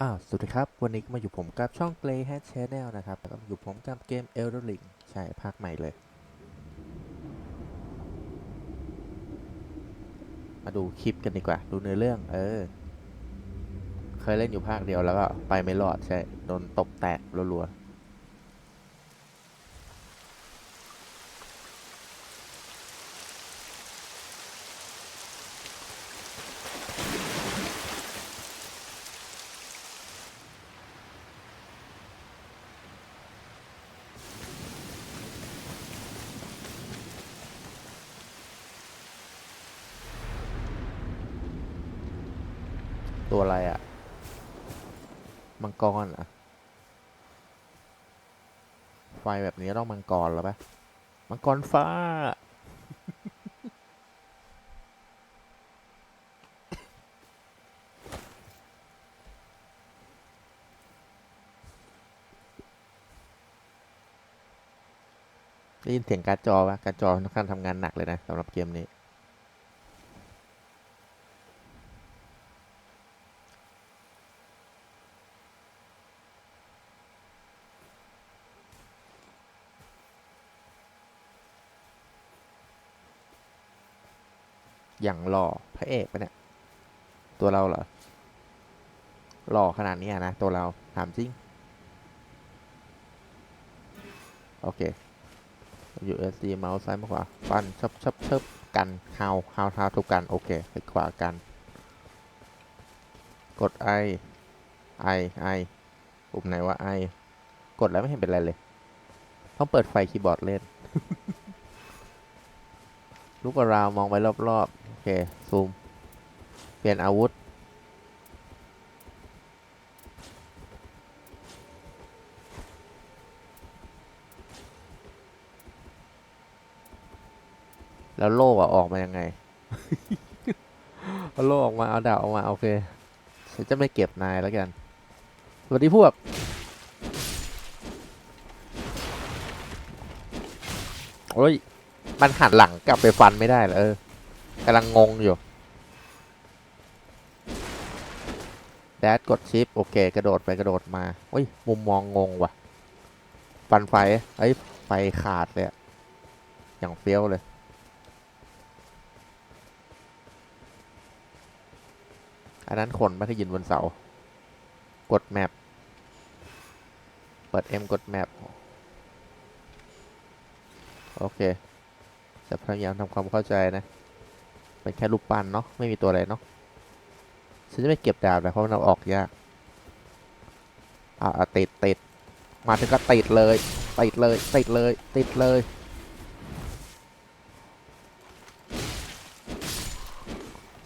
อ้าวสวัสดีครับ วันนี้ก็มาอยู่ผมกับช่อง Play Hat Channel นะครับ แล้วก็อยู่ผมกับเกม Elder Ring ใช่ ภาคใหม่เลย มาดูคลิปกันดีกว่า ดูเนื้อเรื่อง เออ เคยเล่นอยู่ภาคเดียวแล้วก็ไปไม่รอดใช่ โดนตบแตกรัวๆ ตัวอะไรอะ่ะ มังกรอะ ไฟแบบนี้ต้องมังกรแล้วปะมังกรฟ้า ได้ยินเสียงการ์ดจอปะการ์ดจอค่อนข้างทำงานหนักเลยนะสำหรับเกมนี้ อย่างหล่อพระเอกปะเนี่ย ตัวเราเหรอ หล่อขนาดนี้นะ ตัวเรา ถามจริง โอเค USD เมาส์ซ้ายมาขวา ฟันชับชับชับกัน how how how ทุกกัน โอเค ไปขวากัน กด I I I ปุ่มไหนว่า I กดแล้วไม่เห็นเป็นไรเลย ต้องเปิดไฟคีย์บอร์ดเล่น ลูกกระราวมองไปรอบๆ เค ซูม เปลี่ยนอาวุธ แล้วโล่อะออกมายังไง เอาโล่ออกมา เอาดาบออกมา โอเค ฉันจะไม่เก็บนายแล้วกัน สวัสดีพวกโอ้ย มันหันหลังกลับไปฟันไม่ได้เหรอเออ กำลังงงอยู่แดดกดชิป โอเค กระโดดไปกระโดดมาโอ้ย มุมมองงงว่ะ ฟันไฟเอ้ย ไฟขาดเลยอะอย่างเฟี้ยวเลย อันนั้นคนไม่ได้ยินบนเสา กดแมปเปิด M กดแมปโอเค จะพยายามทำความเข้าใจนะ เป็นแค่รูปปั้นเนาะไม่มีตัวอะไรเนาะฉันจะไม่เก็บดาบเลยเพราะมันเอาออกยากอ่าติดติดมาถึงก็ติดเลยติดเลยติดเลยติดเลย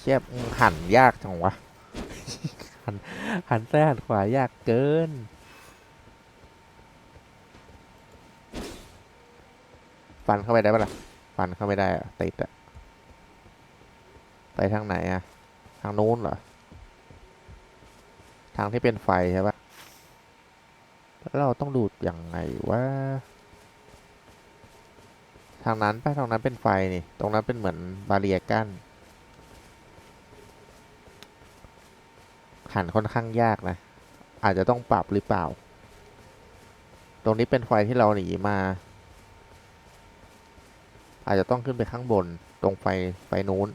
เชียบหันยากจังวะหันหันซ้ายหันขวายากเกินฟันเข้าไปได้ปะล่ะฟันเข้าไม่ได้อะติดอะ ทางไหนอะทางนู้นเหรอ ทางที่เป็นไฟใช่ปะแล้วเราต้องดูดยังไงว่าทางนั้นไปทางนั้นเป็นไฟนี่ ตรงนั้นเป็นเหมือนบาเรียกั้นหันค่อนข้างยากนะ อาจจะต้องปรับหรือเปล่า ตรงนี้เป็นไฟที่เราหนีมา อาจจะต้องขึ้นไปข้างบน ตรงไฟไฟนู้น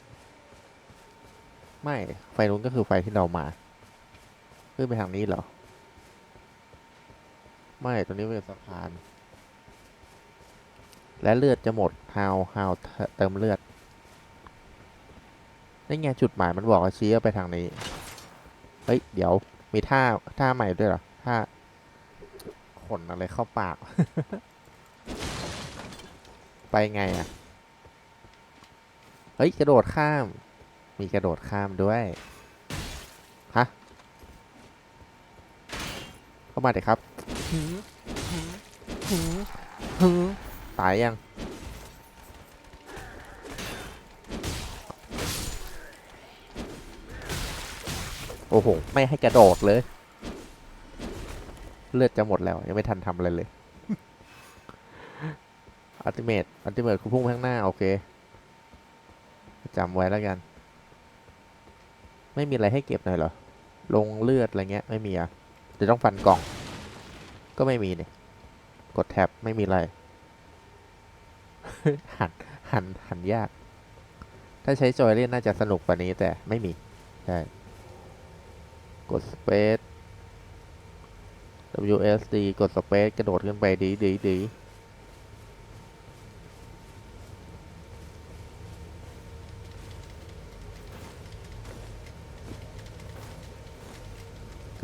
ไม่ ไฟนู้นก็คือไฟที่เรามา ขึ้นไปทางนี้เหรอ ไม่ ตรงนี้เป็นสะพาน และเลือดจะหมดฮาวฮาวเติมเลือดนี่ไงจุดหมายมันบอกชี้ไปทางนี้ เฮ้ย เดี๋ยวมีท่าท่าใหม่ด้วยเหรอ ท่าขนอะไรเข้าปาก ไปไงอะ เฮ้ย กระโดดข้าม มีกระโดดข้ามด้วย ฮะ เข้ามาเด็กครับหือหือหือหือตายยัง โอ้โห ไม่ให้กระโดดเลย เลือดจะหมดแล้ว ยังไม่ทันทำอะไรเลยอัลติเมทอัลติเมทคือพุ่งข้างหน้า โอเคจำไว้แล้วกัน ไม่มีอะไรให้เก็บหน่อยเหรอ ลงเลือดอะไรเงี้ยไม่มีอะเดี๋ยวต้องฟันกล่อง ก็ไม่มีเนี่ยกดแท็บไม่มีอะไร หันหันหันยาก ถ้าใช้จอยเล่นน่าจะสนุกกว่านี้แต่ไม่มี ใช่ กด space WSD กด space กระโดดขึ้นไปดีดีดี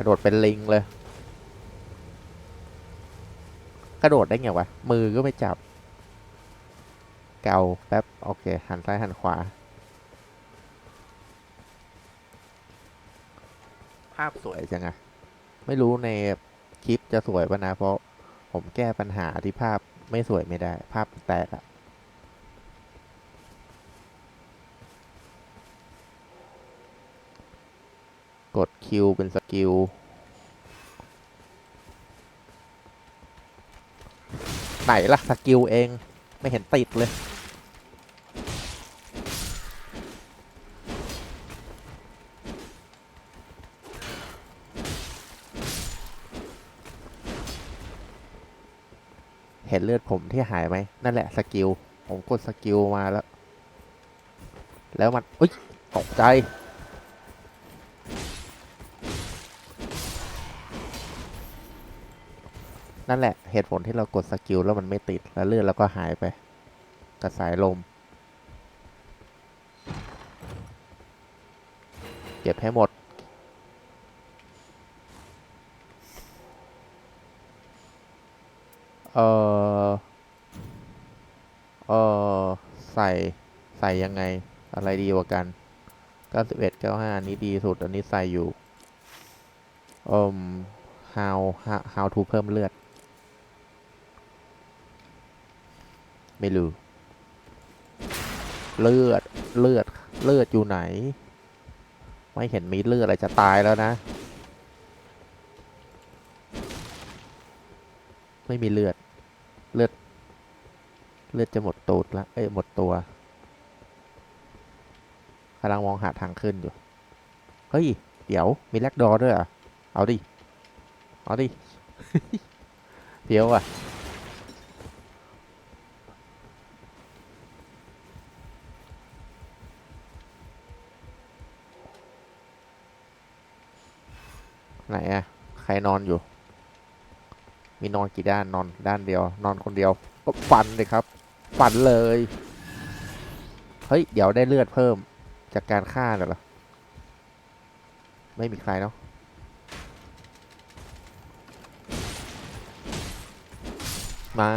ระโดดเป็นลิงเลย กระโดดได้ไงวะ มือก็ไม่จับ เกาแป๊บ โอเค หันซ้ายหันขวา ภาพสวยจังอะไม่รู้ในคลิปจะสวยปะนะ เพราะผมแก้ปัญหาที่ภาพไม่สวยไม่ได้ ภาพแตกอะ กดคิวเป็นสกิล ไหนล่ะ สกิลเอง ไม่เห็นติดเลย เห็นเลือดผมที่หายไหม นั่นแหละสกิล ผมกดสกิลมาแล้ว แล้วมันอุ้ยตกใจ นั่นแหละเหตุผลที่เรากดสกิลแล้วมันไม่ติดแล้วเลือดเราก็หายไปกระสายลม เก็บให้หมด เออเออใส่ใส่ยังไงอะไรดีกว่ากัน 91 95อันนี้ดีสุด อันนี้ใส่อยู่อ่ม how how how to เพิ่มเลือด ไม่รู้ เลือด เลือด เลือดอยู่ไหน ไม่เห็นมีเลือดอะไรจะตายแล้วนะ ไม่มีเลือด เลือด เลือดจะหมดตูดแล้วเอ้ยหมดตัวกำลังมองหาทางขึ้นอยู่ เฮ้ย เดี๋ยว มีแลกดอด้วยอะ เอาดิ เอาดิ เดี๋ยวอะ ไหนอะ ใคร นอนอยู่ มีนอนกี่ด้านนอนด้านเดียว นอนคนเดียวฟันเลยครับ ฟันเลย เฮ้ย เดี๋ยวได้เลือดเพิ่มจากการฆ่าเหรอ ไม่มีใครเนาะมา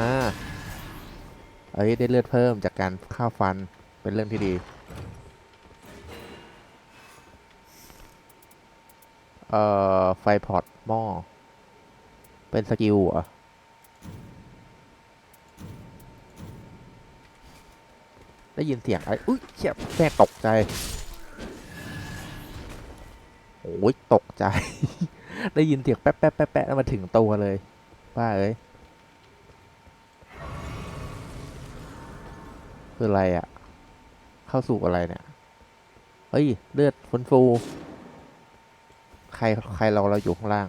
เอ้ยได้เลือดเพิ่มจากการฆ่าฟันเป็นเรื่องที่ดี เอ่อ ไฟพอร์ตหม้อ เป็นสกิลเหรอได้ยินเสียงอะไร อุ้ยเชี่ยแม่ตกใจ โอ้ยตกใจ ได้ยินเสียงแป๊ะแป๊ะแป๊ะแป๊ะแล้วมาถึงตัวเลยป้าเอ้ย คืออะไรอะ่ะ เข้าสู่อะไรเนี่ย เฮ้ย เลือดฟนฟู ใครใครเราเราอยู่ข้างล่าง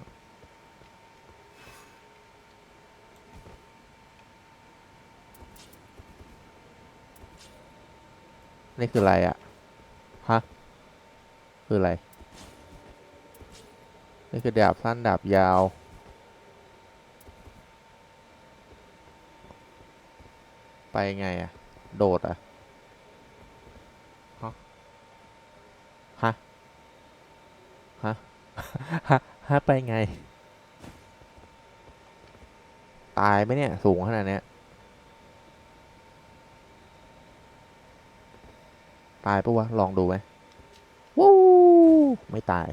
นี่คืออะไรอะ่ะฮะ คืออะไร นี่คือดาบสั้นดาบยาว ไปไงอะโดดอะฮะ ฮะ ฮะ ฮะไปไง ตายไหมเนี่ย สูงขนาดเนี้ย ตายปะวะ ลองดูไหมวู้ไม่ตาย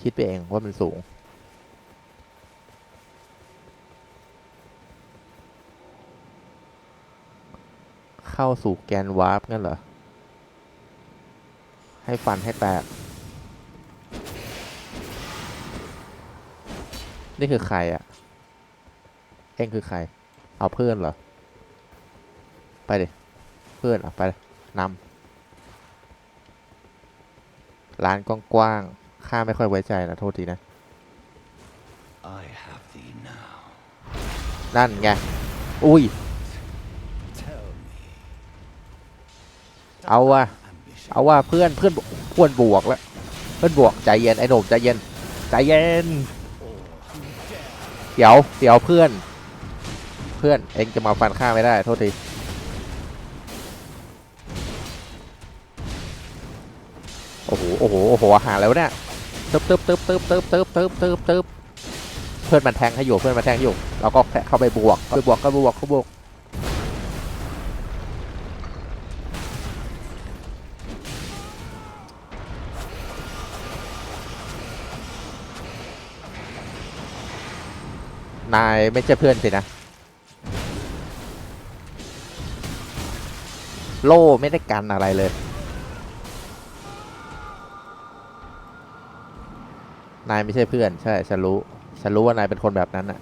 คิดไปเองว่ามันสูง เข้าสู่แกนวาร์ปงั้นเหรอ ให้ฟันให้แตก นี่คือใครอะเอ็งคือใคร เอาเพื่อนเหรอ ไปดิ เพื่อนอะไปนำร้านกว้างๆข้าไม่ค่อยไว้ใจนะโทษทีนะ I have thee now. นั่นไง อุ้ย Tell me. เอาว่ะ Ambition. เอาว่าเพื่อนเพื่อนเพื่อนบวกแล้ว เพื่อนบวกใจเย็นไอ้หนุ่มใจเย็น ใจเย็น เดี๋ยวเดี๋ยวเพื่อน เพื่อนเองจะมาฟันข้าไม่ได้ โทษทีโอ้โหโอ้โหโอ้โหอาหารแล้วเนี่ยตึ๊บตึ๊บตึ๊บตึ๊บตึ๊บตึ๊บตึ๊บตึ๊บตึ๊บเพื่อนมันแทงให้อยู่เพื่อนมันแทงให้อยู่เราก็แค่เข้าไปบวกเข้าไปบวกเข้าไปบวกเข้าบวก นายไม่ใช่เพื่อนสินะ โล่ไม่ได้กันอะไรเลย นายไม่ใช่เพื่อน ใช่ฉันรู้ฉันรู้ว่านายเป็นคนแบบนั้นน่ะ